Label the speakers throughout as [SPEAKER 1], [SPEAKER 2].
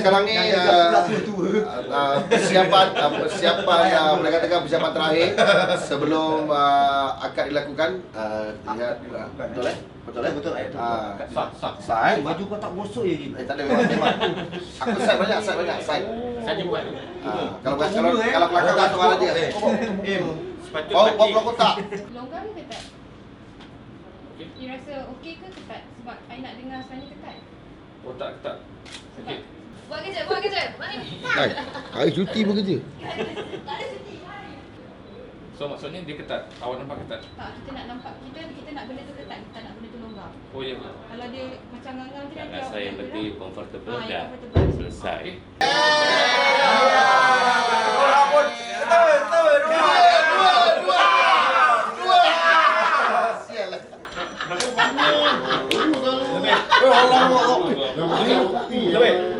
[SPEAKER 1] sekarang ni uh, uh, persiapan uh, persiapan uh, boleh katakan persiapan terakhir sebelum uh, akad dilakukan uh, lihat uh, betul eh betul eh
[SPEAKER 2] Betul, eh?
[SPEAKER 1] Ah,
[SPEAKER 3] sak.
[SPEAKER 1] sah eh
[SPEAKER 2] Baju kau tak gosok je Jim.
[SPEAKER 1] Eh, tak ada memang, memang. Aku side banyak, side banyak, side.
[SPEAKER 3] Saja buat.
[SPEAKER 1] Ah, kalau kalau kalau tak dia.
[SPEAKER 2] Em.
[SPEAKER 3] Sepatutnya
[SPEAKER 1] Oh, oh, belum kotak.
[SPEAKER 4] Longgar ke ketat?
[SPEAKER 3] Okey.
[SPEAKER 4] You rasa okey ke ketat? Sebab I nak dengar sebenarnya ketat.
[SPEAKER 3] Oh tak, tak. Okey.
[SPEAKER 4] Buat kerja, buat kerja. Mana?
[SPEAKER 1] Hai, hari cuti pun kerja.
[SPEAKER 3] So maksudnya dia ketat. Awak nampak ketat.
[SPEAKER 4] Tak, kita nak nampak kita kita nak benda tu ketat, kita nak benda tu longgar.
[SPEAKER 3] Oh ya.
[SPEAKER 4] Kalau dia macam ngangang je
[SPEAKER 5] Jangan saya lebih comfortable
[SPEAKER 4] Ah,
[SPEAKER 5] dah
[SPEAKER 4] yang comfortable.
[SPEAKER 5] selesai.
[SPEAKER 3] Oh, Allah, Allah.
[SPEAKER 1] Eh, dua,
[SPEAKER 6] berjalan segera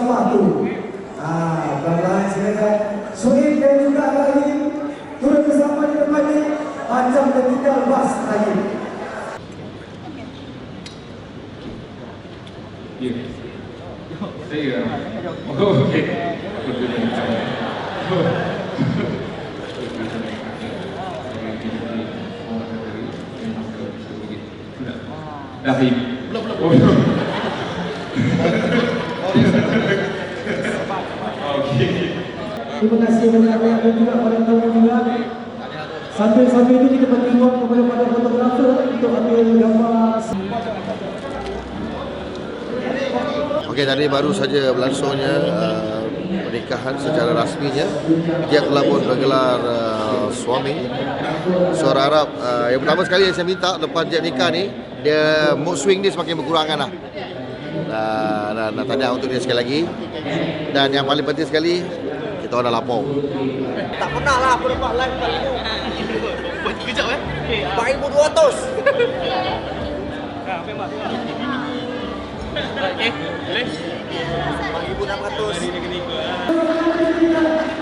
[SPEAKER 6] lineup sepatu ah bagaimana silakan sulit dan juga lagi turun bersama di depan ini macam tertinggal bas lagi
[SPEAKER 3] Ya. Saya. Oh, okey. Dah Belum, belum. Oh, belum.
[SPEAKER 6] Terima kasih banyak-banyak dan juga pada tamu juga. Sambil-sambil itu kita beri ruang kepada pada fotografer untuk ambil gambar
[SPEAKER 1] Okey, tadi baru saja berlangsungnya uh, pernikahan secara rasminya. Dia telah pun bergelar uh, suami. Suara Arab. Uh, yang pertama sekali yang saya minta lepas dia nikah ni, dia mood swing dia semakin berkurangan lah. Uh, dan, dan tanya untuk dia sekali lagi. Dan yang paling penting sekali, kita orang dah lapar.
[SPEAKER 2] Tak pernah lah aku dapat live 4000. Kejap eh. 4200.
[SPEAKER 3] Okey, boleh.
[SPEAKER 2] 4600.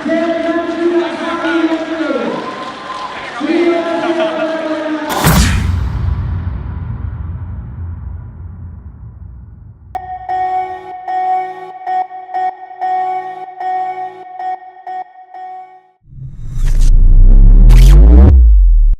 [SPEAKER 6] Jam